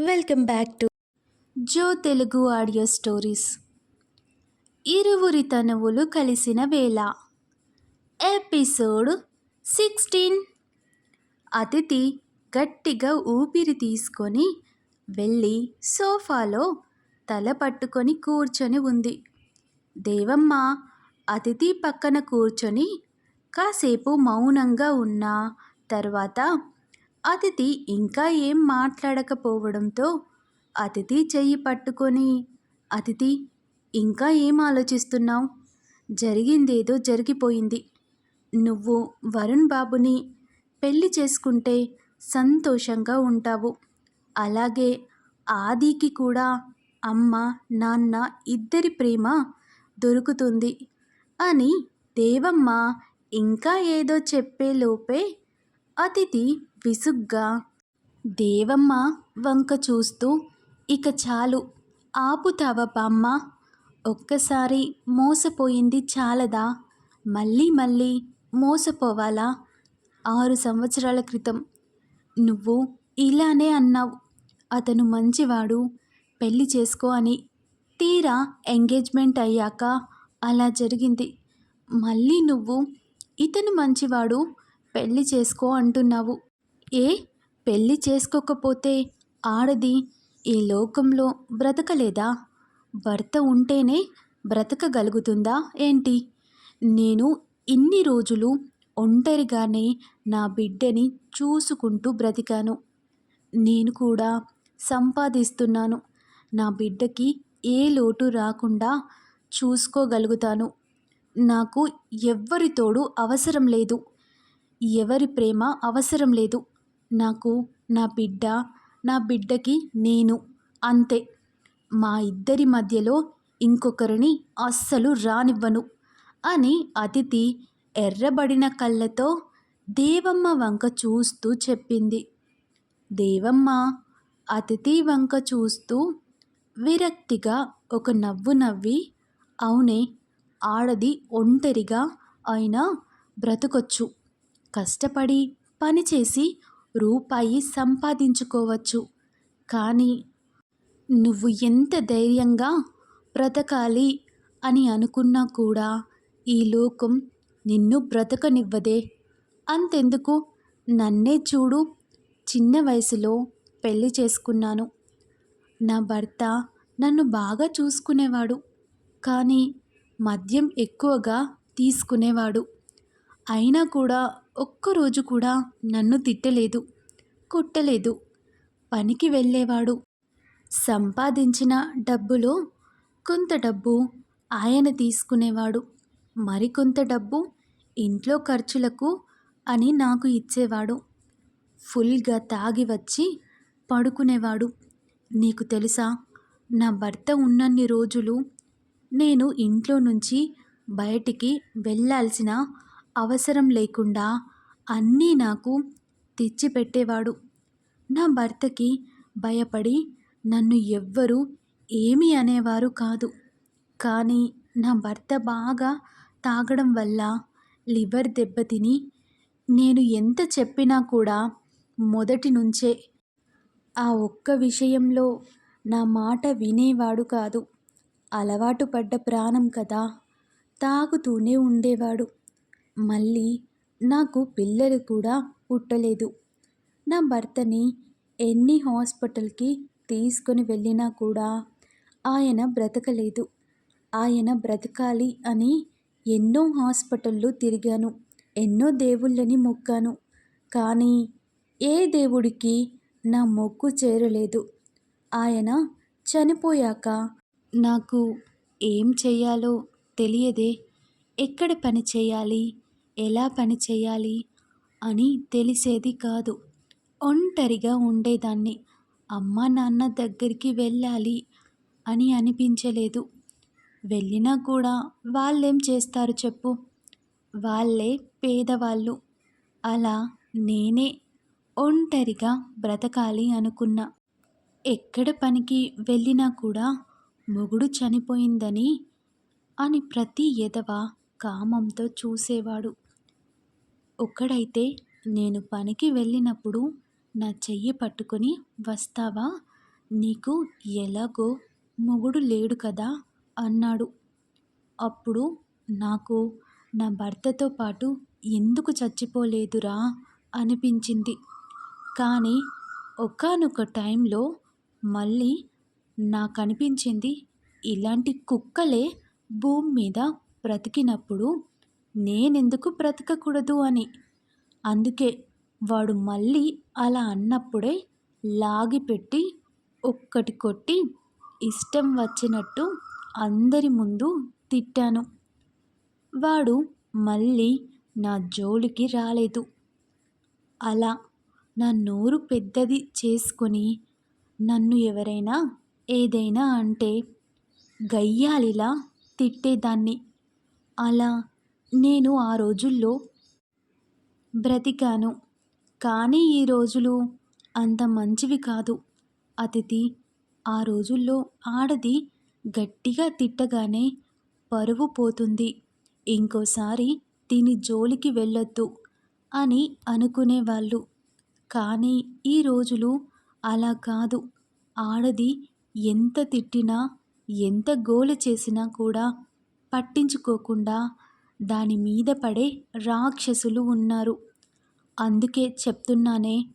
Welcome back to Jo Telugu audio stories. ఇరువురి తనువులు కలిసిన వేళ. Episode sixteen. అతిథి గట్టిగా ఊపిరి తీసుకొని వెళ్ళి సోఫాలో తల పట్టుకొని కూర్చొని ఉంది. దేవమ్మ అతిథి పక్కన కూర్చొని కాసేపు మౌనంగా ఉన్న తర్వాత అతిథి ఇంకా ఏం మాట్లాడకపోవడంతో అతిథి చెయ్యి పట్టుకొని అతిథి ఇంకా ఏం ఆలోచిస్తున్నావు? జరిగిందేదో జరిగిపోయింది. నువ్వు వరుణ్ బాబుని పెళ్ళి చేసుకుంటే సంతోషంగా ఉంటావు. అలాగే ఆదికి కూడా అమ్మ నాన్న ఇద్దరి ప్రేమ దొరుకుతుంది అని దేవమ్మ ఇంకా ఏదో చెప్పేలోపే అతిథి విసుగ్గా దేవమ్మ వంక చూస్తూ ఇక చాలు ఆపుతావా బామ్మ ఒక్కసారి మోసపోయింది చాలదా? మళ్ళీ మళ్ళీ మోసపోవాలా? ఆరు సంవత్సరాల క్రితం నువ్వు ఇలానే అన్నావు. అతను మంచివాడు పెళ్ళి చేసుకో అని తీరా ఎంగేజ్మెంట్ అయ్యాక అలా జరిగింది. మళ్ళీ నువ్వు ఇతను మంచివాడు పెళ్ళి చేసుకో అంటున్నావు. ఏ? పెళ్ళి చేసుకోకపోతే ఆడది ఈ లోకంలో బ్రతకలేదా? భర్త ఉంటేనే బ్రతకగలుగుతుందా ఏంటి? నేను ఇన్ని రోజులు ఒంటరిగానే నా బిడ్డని చూసుకుంటూ బ్రతికాను. నేను కూడా సంపాదిస్తున్నాను. నా బిడ్డకి ఏ లోటు రాకుండా చూసుకోగలుగుతాను. నాకు ఎవ్వరి తోడు అవసరం లేదు. ఎవరి ప్రేమ అవసరం లేదు. నాకు నా బిడ్డ నా బిడ్డకి నేను అంతే. మా ఇద్దరి మధ్యలో ఇంకొకరిని అస్సలు రానివ్వను అని అతిథి ఎర్రబడిన కళ్ళతో దేవమ్మ వంక చూస్తూ చెప్పింది. దేవమ్మ అతిథి వంక చూస్తూ విరక్తిగా ఒక నవ్వు నవ్వి అవునే ఆడది ఒంటరిగా అయినా బ్రతకొచ్చు. కష్టపడి పనిచేసి రూపాయి సంపాదించుకోవచ్చు. కానీ నువ్వు ఎంత ధైర్యంగా బ్రతకాలి అని అనుకున్నా కూడా ఈ లోకం నిన్ను బ్రతకనివ్వదే. అంతెందుకు? నన్నే చూడు. చిన్న వయసులో పెళ్ళి చేసుకున్నాను. నా భర్త నన్ను బాగా చూసుకునేవాడు. కానీ మద్యం ఎక్కువగా తీసుకునేవాడు. అయినా కూడా ఒక్కరోజు కూడా నన్ను తిట్టలేదు కొట్టలేదు. పనికి వెళ్ళేవాడు. సంపాదించిన డబ్బులో కొంత డబ్బు ఆయన తీసుకునేవాడు. మరికొంత డబ్బు ఇంట్లో ఖర్చులకు అని నాకు ఇచ్చేవాడు. ఫుల్గా తాగి వచ్చి పడుకునేవాడు. నీకు తెలుసా నా భర్త ఉన్నన్ని రోజులు నేను ఇంట్లో నుంచి బయటికి వెళ్ళాల్సిన అవసరం లేకుండా అన్నీ నాకు తెచ్చిపెట్టేవాడు. నా భర్తకి భయపడి నన్ను ఎవ్వరూ ఏమీ అనేవారు కాదు. కానీ నా భర్త బాగా తాగడం వల్ల లివర్ దెబ్బతిని నేను ఎంత చెప్పినా కూడా మొదటి నుంచే. ఆ ఒక్క విషయంలో నా మాట వినేవాడు కాదు. అలవాటు పడ్డ ప్రాణం కదా తాగుతూనే ఉండేవాడు. మళ్ళీ నాకు పిల్లలు కూడా పుట్టలేదు. నా భర్తని ఎన్ని హాస్పిటల్కి తీసుకొని వెళ్ళినా కూడా ఆయన బ్రతకలేదు. ఆయన బ్రతకాలి అని ఎన్నో హాస్పిటళ్ళు తిరిగాను ఎన్నో దేవుళ్ళని మొక్కాను. కానీ ఏ దేవుడికి నా మొక్కు చేరలేదు. ఆయన చనిపోయాక నాకు ఏం చేయాలో తెలియదే. ఎక్కడ పని చేయాలి? ఎలా పని చేయాలి అని తెలిసేది కాదు. ఒంటరిగా ఉండేదాన్ని. అమ్మ నాన్న దగ్గరికి వెళ్ళాలి అని అనిపించలేదు. వెళ్ళినా కూడా వాళ్ళేం చేస్తారు చెప్పు? వాళ్ళే పేదవాళ్ళు. అలా నేనే ఒంటరిగా బ్రతకాలి అనుకున్నా. ఎక్కడ పనికి వెళ్ళినా కూడా మొగుడు చనిపోయిందని అని ప్రతి ఎదవ కామంతో చూసేవాడు. ఒక్కడైతే నేను పనికి వెళ్ళినప్పుడు నా చెయ్యి పట్టుకొని వస్తావా? నీకు ఎలాగో మొగుడు లేడు కదా అన్నాడు. అప్పుడు నాకు నా భర్తతో పాటు ఎందుకు చచ్చిపోలేదురా అనిపించింది. కానీ ఒకానొక టైంలో మళ్ళీ నాకు అనిపించింది ఇలాంటి కుక్కలే భూమి మీద బ్రతికినప్పుడు నేనెందుకు బ్రతకకూడదు అని. అందుకే వాడు మళ్ళీ అలా అన్నప్పుడే లాగిపెట్టి ఒక్కటి కొట్టి ఇష్టం వచ్చినట్టు అందరి ముందు తిట్టాను. వాడు మళ్ళీ నా జోలికి రాలేదు. అలా నా నోరు పెద్దది చేసుకొని నన్ను ఎవరైనా ఏదైనా అంటే గయ్యాలిలా తిట్టేదాన్ని. అలా నేను ఆ రోజుల్లో బ్రతికాను. కానీ ఈ రోజులు అంత మంచివి కాదు. అతిథి ఆ రోజుల్లో ఆడది గట్టిగా తిట్టగానే పరువు పోతుంది. ఇంకోసారి దీని జోలికి వెళ్ళొద్దు అని అనుకునేవాళ్ళు కానీ ఈ రోజులు అలా కాదు. ఆడది ఎంత తిట్టినా ఎంత గోల చేసినా కూడా పట్టించుకోకుండా దాని మీద పడే రాక్షసులు ఉన్నారు. అందుకే చెప్తున్నానే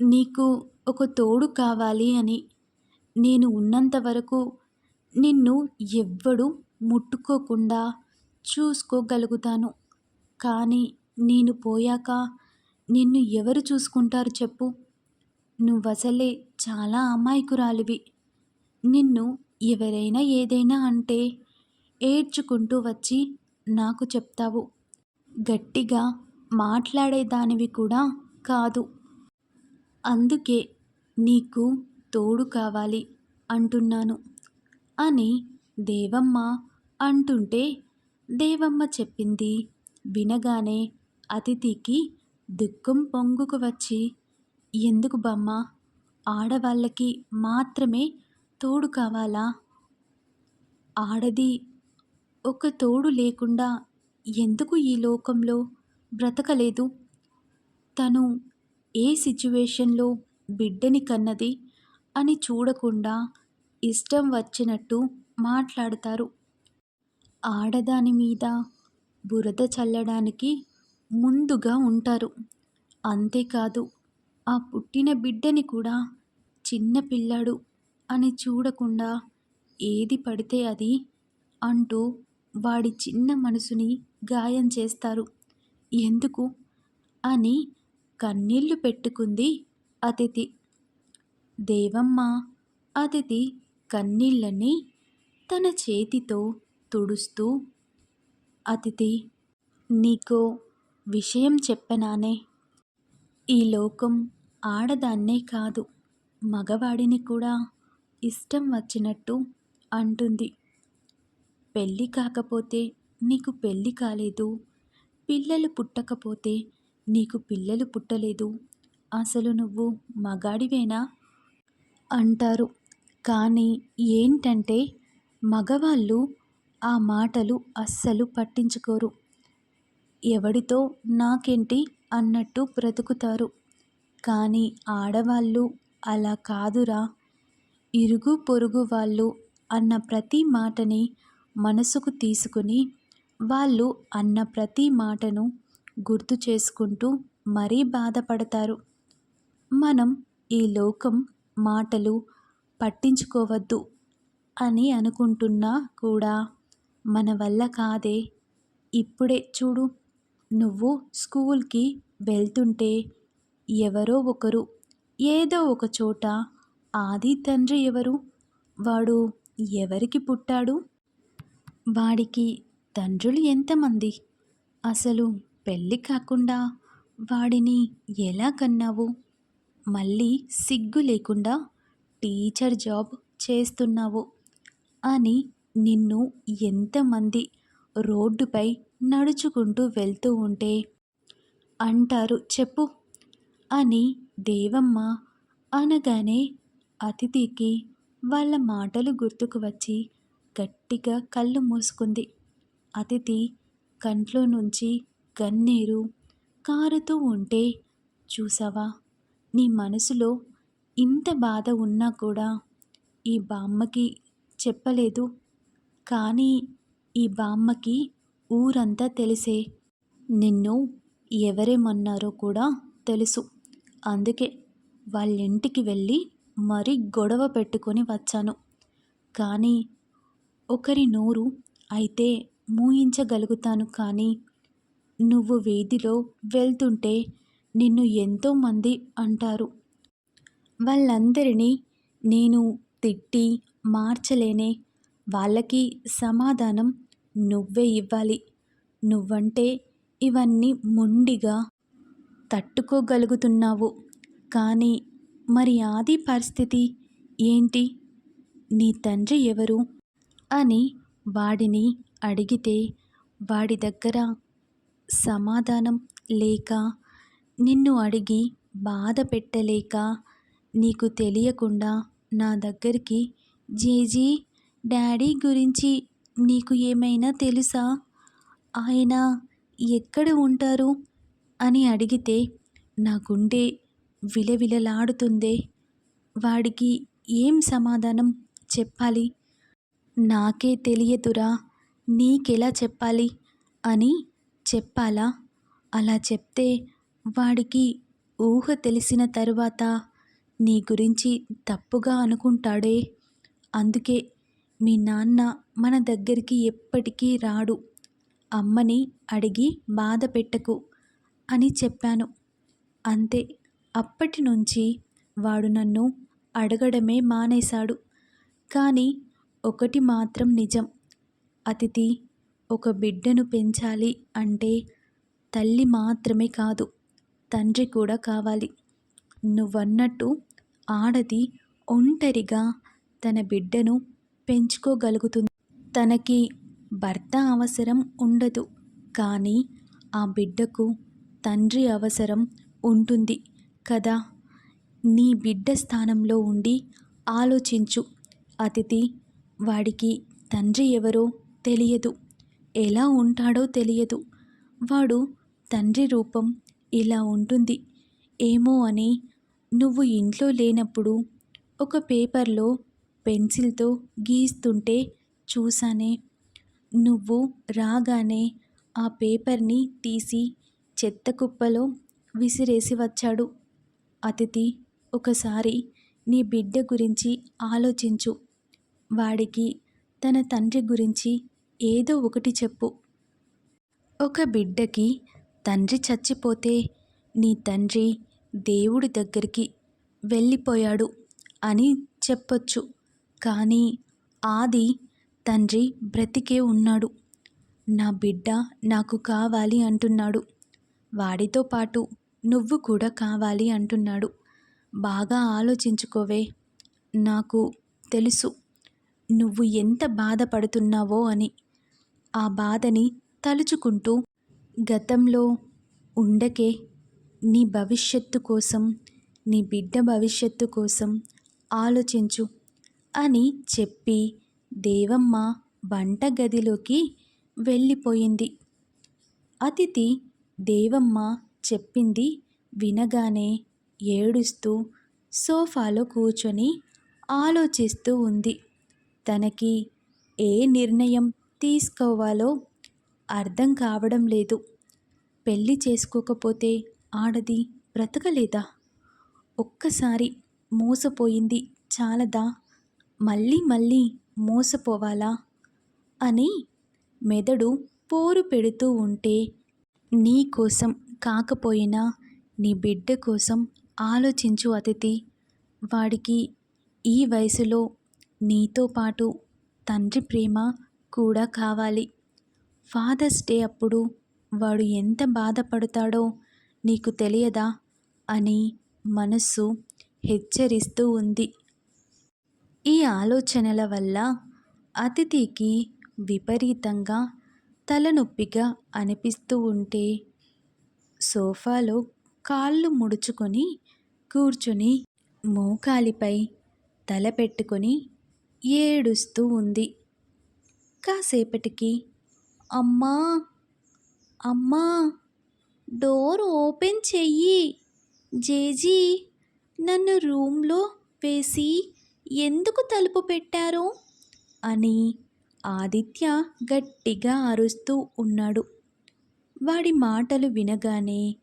నీకు ఒక తోడు కావాలి అని. నేను ఉన్నంత వరకు నిన్ను ఎవ్వడు ముట్టుకోకుండా చూసుకోగలుగుతాను. కానీ నేను పోయాక నిన్ను ఎవరు చూసుకుంటారు చెప్పు. నువ్వసలే చాలా అమాయకురాలివి. నిన్ను ఎవరైనా ఏదైనా అంటే ఏడ్చుకుంటూ వచ్చి నాకు చెప్తావు. గట్టిగా మాట్లాడేదానివి కూడా కాదు. అందుకే నీకు తోడు కావాలి అంటున్నాను అని దేవమ్మ అంటుంటే దేవమ్మ చెప్పింది వినగానే అతిథికి దుఃఖం పొంగుకు వచ్చి ఎందుకు బమ్మ? ఆడవాళ్ళకి మాత్రమే తోడు కావాలా? ఆడది ఒక తోడు లేకుండా ఎందుకు ఈ లోకంలో బ్రతకలేదు? తను ఏ సిచ్యువేషన్లో బిడ్డని కన్నది అని చూడకుండా ఇష్టం వచ్చినట్టు మాట్లాడతారు. ఆడదాని మీద బురద చల్లడానికి ముందుగా ఉంటారు. అంతేకాదు ఆ పుట్టిన బిడ్డని కూడా చిన్న పిల్లాడు అని చూడకుండా ఏది పడితే అది అంటూ వాడి చిన్న మనసుని గాయం చేస్తారు. ఎందుకు? అని కన్నీళ్ళు పెట్టుకుంది అతిథి. దేవమ్మ అతిథి కన్నీళ్ళని తన చేతితో తుడుస్తూ అతిథి నీకో విషయం చెప్పనానే. ఈ లోకం ఆడదాన్నే కాదు మగవాడిని కూడా ఇష్టం వచ్చినట్టు అంటుంది. పెళ్ళి కాకపోతే నీకు పెళ్ళి కాలేదు. పిల్లలు పుట్టకపోతే నీకు పిల్లలు పుట్టలేదు. అసలు నువ్వు మగాడివేనా? అంటారు. కానీ ఏంటంటే మగవాళ్ళు ఆ మాటలు అస్సలు పట్టించుకోరు. ఎవడితో నాకేంటి అన్నట్టు బ్రతుకుతారు. కానీ ఆడవాళ్ళు అలా కాదురా. ఇరుగు పొరుగు వాళ్ళు అన్న ప్రతి మాటని మనసుకు తీసుకుని వాళ్ళు అన్న ప్రతి మాటను గుర్తు చేసుకుంటూ మరీ బాధపడతారు. మనం ఈ లోకం మాటలు పట్టించుకోవద్దు అని అనుకుంటున్నా కూడా మన వల్ల కాదే. ఇప్పుడే చూడు నువ్వు స్కూల్కి వెళ్తుంటే ఎవరో ఒకరు ఏదో ఒక చోట ఆది తండ్రి ఎవరు? వాడు ఎవరికి పుట్టాడు? వాడికి తండ్రులు ఎంతమంది? అసలు పెళ్ళి కాకుండా వాడిని ఎలా కన్నావు? మళ్ళీ సిగ్గు లేకుండా టీచర్ జాబ్ చేస్తున్నావు అని నిన్ను ఎంతమంది రోడ్డుపై నడుచుకుంటూ వెళ్తూ ఉంటే? అంటారు చెప్పు అని దేవమ్మ అనగానే అతిథికి వాళ్ళ మాటలు గుర్తుకు వచ్చి గట్టిగా కళ్ళు మూసుకుంది. అతిథి కంట్లో నుంచి కన్నీరు కారుతూ ఉంటే చూసావా నీ మనసులో ఇంత బాధ ఉన్నా కూడా ఈ బామ్మకి చెప్పలేదు. కానీ ఈ బామ్మకి ఊరంతా తెలిసే నిన్ను ఎవరేమన్నారో కూడా తెలుసు. అందుకే వాళ్ళ ఇంటికి వెళ్ళి మరీ గొడవ పెట్టుకొని వచ్చాను. కానీ ఒకరి నోరు అయితే మూయించగలుగుతాను కానీ నువ్వు వీధిలో వెళ్తుంటే నిన్ను ఎంతోమంది అంటారు. వాళ్ళందరినీ నేను తిట్టి మార్చలేనే. వాళ్ళకి సమాధానం నువ్వే ఇవ్వాలి. నువ్వంటే ఇవన్నీ మొండిగా తట్టుకోగలుగుతున్నావు. కానీ మరి ఆది పరిస్థితి ఏంటి? నీ తండ్రి ఎవరు? అని వాడిని అడిగితే వాడి దగ్గర సమాధానం లేక నిన్ను అడిగి బాధ పెట్టలేక నీకు తెలియకుండా నా దగ్గరికి జేజీ డాడీ గురించి నీకు ఏమైనా తెలుసా? ఆయన ఎక్కడ ఉంటారు? అని అడిగితే నా గుండె విలవిలలాడుతుందే. వాడికి ఏం సమాధానం చెప్పాలి? నాకే తెలియదురా. నీకెలా చెప్పాలి? అని చెప్పాలా? అలా చెప్తే వాడికి ఊహ తెలిసిన తరువాత నీ గురించి తప్పుగా అనుకుంటాడే. అందుకే మీ నాన్న మన దగ్గరికి ఎప్పటికీ రాడు. అమ్మని అడిగి బాధ పెట్టకు అని చెప్పాను. అంతే. అప్పటి నుంచి వాడు నన్ను అడగడమే మానేశాడు. కానీ ఒకటి మాత్రం నిజం. అతిథి ఒక బిడ్డను పెంచాలి అంటే తల్లి మాత్రమే కాదు తండ్రి కూడా కావాలి. నువ్వన్నట్టు ఆడది ఒంటరిగా తన బిడ్డను పెంచుకోగలుగుతుంది. తనకి భర్త అవసరం ఉండదు కానీ ఆ బిడ్డకు తండ్రి అవసరం ఉంటుంది కదా. నీ బిడ్డ స్థానంలో ఉండి ఆలోచించు. అతిథి వాడికి తండ్రి ఎవరో తెలియదు. ఎలా ఉంటాడో తెలియదు. వాడు తండ్రి రూపం ఇలా ఉంటుంది. ఏమో అని నువ్వు ఇంట్లో లేనప్పుడు ఒక పేపర్లో పెన్సిల్తో గీస్తుంటే చూసానే నువ్వు రాగానే ఆ పేపర్ని తీసి చెత్త కుప్పలో విసిరేసి వచ్చాడు. అతిథి ఒకసారి నీ బిడ్డ గురించి ఆలోచించు. వాడికి తన తండ్రి గురించి ఏదో ఒకటి చెప్పు. ఒక బిడ్డకి తండ్రి చచ్చిపోతే నీ తండ్రి దేవుడి దగ్గరికి వెళ్ళిపోయాడు అని చెప్పొచ్చు. కానీ ఆది తండ్రి బ్రతికే ఉన్నాడు. నా బిడ్డ నాకు కావాలి అంటున్నాడు. వాడితో పాటు నువ్వు కూడా కావాలి అంటున్నాడు. బాగా ఆలోచించుకోవే. నాకు తెలుసు. నువ్వు ఎంత బాధపడుతున్నావో అని ఆ బాధని తలుచుకుంటూ గతంలో ఉండకే నీ భవిష్యత్తు కోసం నీ బిడ్డ భవిష్యత్తు కోసం ఆలోచించు అని చెప్పి దేవమ్మ వంటగదిలోకి వెళ్ళిపోయింది. అతిథి దేవమ్మ చెప్పింది వినగానే ఏడుస్తూ సోఫాలో కూర్చొని ఆలోచిస్తూ ఉంది. తనకి ఏ నిర్ణయం తీసుకోవాలో అర్థం కావడం లేదు. పెళ్ళి చేసుకోకపోతే ఆడది బ్రతకలేదా? ఒక్కసారి మోసపోయింది చాలదా? మళ్ళీ మళ్ళీ మోసపోవాలా? అని మెదడు పోరు పెడుతూ ఉంటే నీ కోసం కాకపోయినా నీ బిడ్డ కోసం ఆలోచించు అతిథి. వాడికి ఈ వయసులో నీతో పాటు తండ్రి ప్రేమ కూడా కావాలి. ఫాదర్స్ డే అప్పుడు వాడు ఎంత బాధపడతాడో నీకు తెలియదా అని మనస్సు హెచ్చరిస్తూ ఉంది. ఈ ఆలోచనల వల్ల అతిథికి విపరీతంగా తలనొప్పిగా అనిపిస్తూ ఉంటే సోఫాలో కాళ్ళు ముడుచుకొని కూర్చుని మోకాలిపై తల పెట్టుకొని ఏడుస్తూ ఉంది. కాసేపటికి అమ్మా అమ్మా డోర్ ఓపెన్ చెయ్యి. జేజీ నన్ను రూమ్లో వేసి ఎందుకు తలుపు పెట్టారు అని ఆదిత్య గట్టిగా అరుస్తూ ఉన్నాడు. వాడి మాటలు వినగానే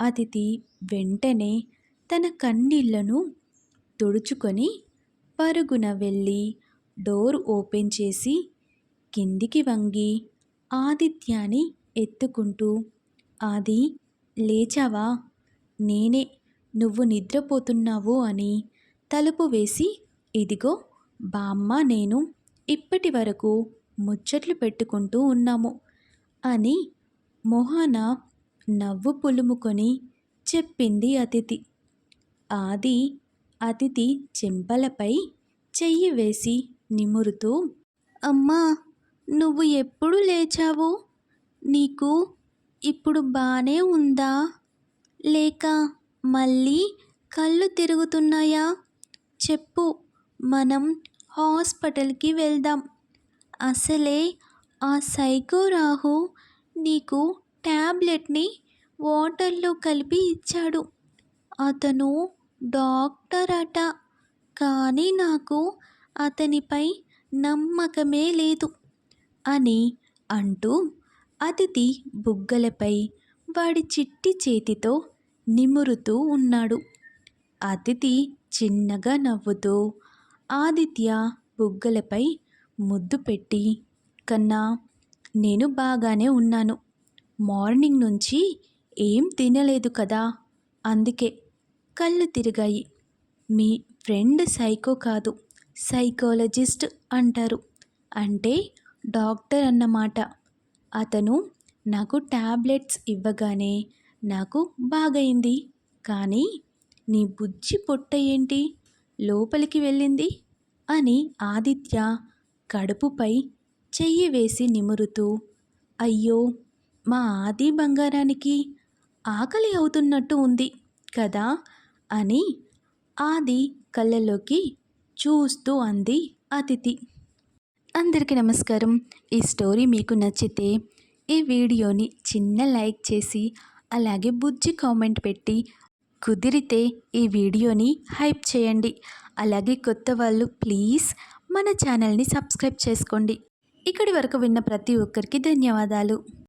అతిథి వెంటనే తన కన్నీళ్ళను తుడుచుకొని పరుగున వెళ్ళి డోర్ ఓపెన్ చేసి కిందికి వంగి ఆదిత్యాని ఎత్తుకుంటూ ఆది లేచావా? నేనే నువ్వు నిద్రపోతున్నావు అని తలుపు వేసి ఇదిగో బామ్మ నేను ఇప్పటి వరకు ముచ్చట్లు పెట్టుకుంటూ ఉన్నాము అని మొహాన నవ్వు పులుముకొని చెప్పింది అతిథి. ఆది అతిథి చెంపలపై చెయ్యి వేసి నిమురుతూ అమ్మా నువ్వు ఎప్పుడు లేచావు? నీకు ఇప్పుడు బానే ఉందా? లేక మళ్ళీ కళ్ళు తిరుగుతున్నాయా? చెప్పు మనం హాస్పిటల్కి వెళ్దాం. అసలే ఆ సైకో రాహు నీకు ట్యాబ్లెట్ని వాటర్లో కలిపి ఇచ్చాడు. అతను డాక్టర్ అట కానీ నాకు అతనిపై నమ్మకమే లేదు అని అంటూ అతిథి బుగ్గలపై వాడి చిట్టి చేతితో నిమురుతూ ఉన్నాడు. అతిథి చిన్నగా నవ్వుతూ ఆదిత్య బుగ్గలపై ముద్దు పెట్టి కన్నా నేను బాగానే ఉన్నాను. మార్నింగ్ నుంచి ఏం తినలేదు కదా అందుకే కళ్ళు తిరిగాయి. మీ ఫ్రెండ్ సైకో కాదు. సైకాలజిస్ట్ అంటారు. అంటే డాక్టర్ అన్నమాట. అతను నాకు ట్యాబ్లెట్స్ ఇవ్వగానే నాకు బాగయింది కానీ నీ బుజ్జి పొట్ట ఏంటి? లోపలికి వెళ్ళింది? అని ఆదిత్య కడుపుపై చెయ్యి వేసి నిమురుతూ అయ్యో మా ఆది బంగారానికి ఆకలి అవుతున్నట్టు ఉంది కదా అని ఆది కళ్ళలోకి చూస్తూ అంది అతిథి. అందరికీ నమస్కారం. ఈ స్టోరీ మీకు నచ్చితే ఈ వీడియోని చిన్న లైక్ చేసి అలాగే బుజ్జి కామెంట్ పెట్టి కుదిరితే ఈ వీడియోని హైప్ చేయండి. అలాగే కొత్త వాళ్ళు ప్లీజ్ మన ఛానల్ని సబ్స్క్రైబ్ చేసుకోండి. ఇక్కడి వరకు విన్న ప్రతి ఒక్కరికి ధన్యవాదాలు.